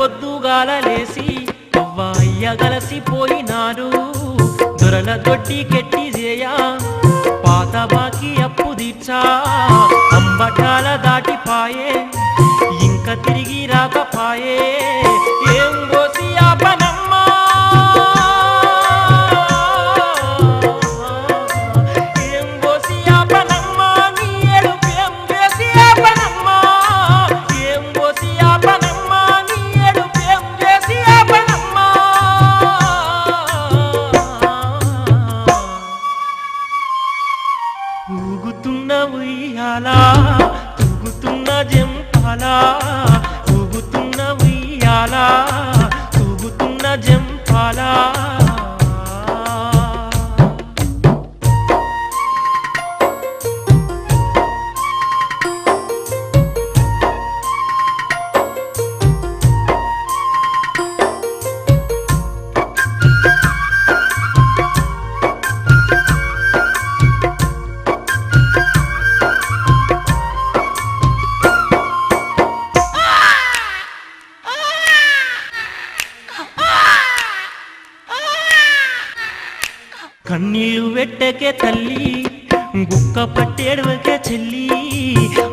పొద్దుగాల లేసి అవ్వ అయ్య గలసిపోయినారు దొరల దొడ్డి కెట్టి చేయా పాత బాకి అప్పు తీర్చా. అంబటాల దాటిపాయే ఇంకా తిరిగి ఉయ్యాలా తూగుతున్న జంపాలా కన్నీరు వెట్టకే తల్లి గుక్క పట్టేడవకే చెల్లి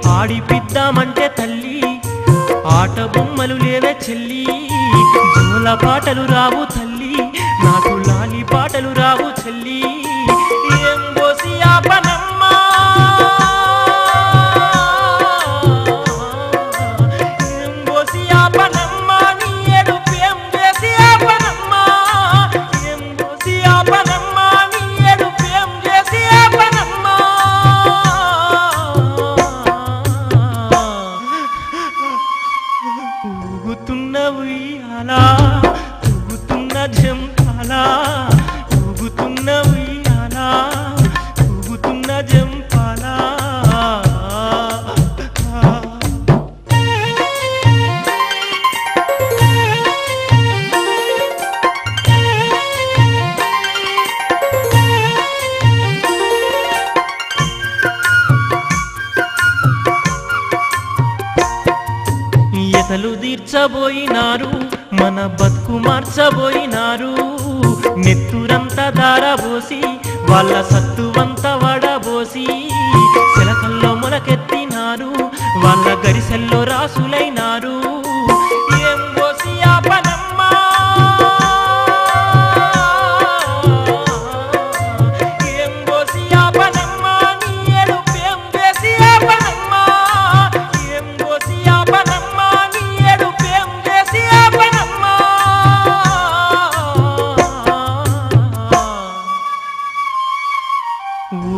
ఆడిపిద్దామంటే తల్లి ఆట బొమ్మలు లేవే చెల్లి జోల పాటలు రావు తల్లి నాకు లాలి పాటలు రావు చెల్లి. ఊగుతున్న ఉయ్యాలా ఊగుతున్న జంపాలా ఎతలు తీర్చబోయినారు మన బతుకు మార్చబోయినారు. నెత్తురంతా దారబోసి వాళ్ళ సత్తువంత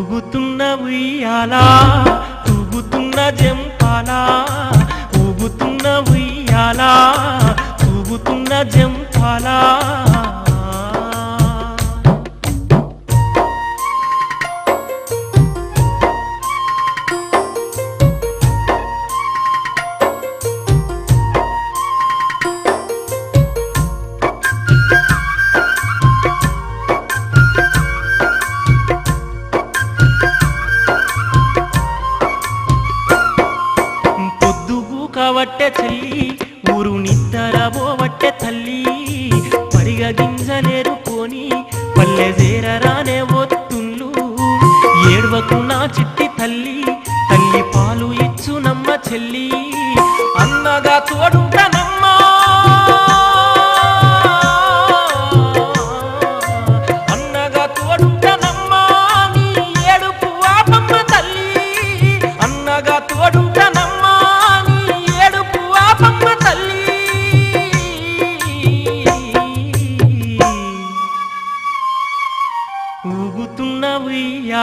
ఊగుతున్న ఉయ్యాలా ఊగుతున్న జంపాలా ఊగుతున్న ఉయ్యాలా ఊగుతున్న జంపాలా. పొద్దుగు కవట్టె ఊరు నిద్దరబోవట్టె తల్లి. పరిగ గింజలేరుకొని పల్లె చేరరానే ఒత్తుళ్ళు. ఏడవకు నా చిట్టి తల్లి తల్లి పాలు ఇచ్చు నమ్మ చెల్లి. అన్నగా తోడుంటనమ్మా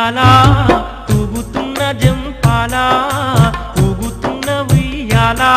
ఉయ్యాలా ఊగుతున్న జంపాలా ఊగుతున్న ఉయ్యాలా.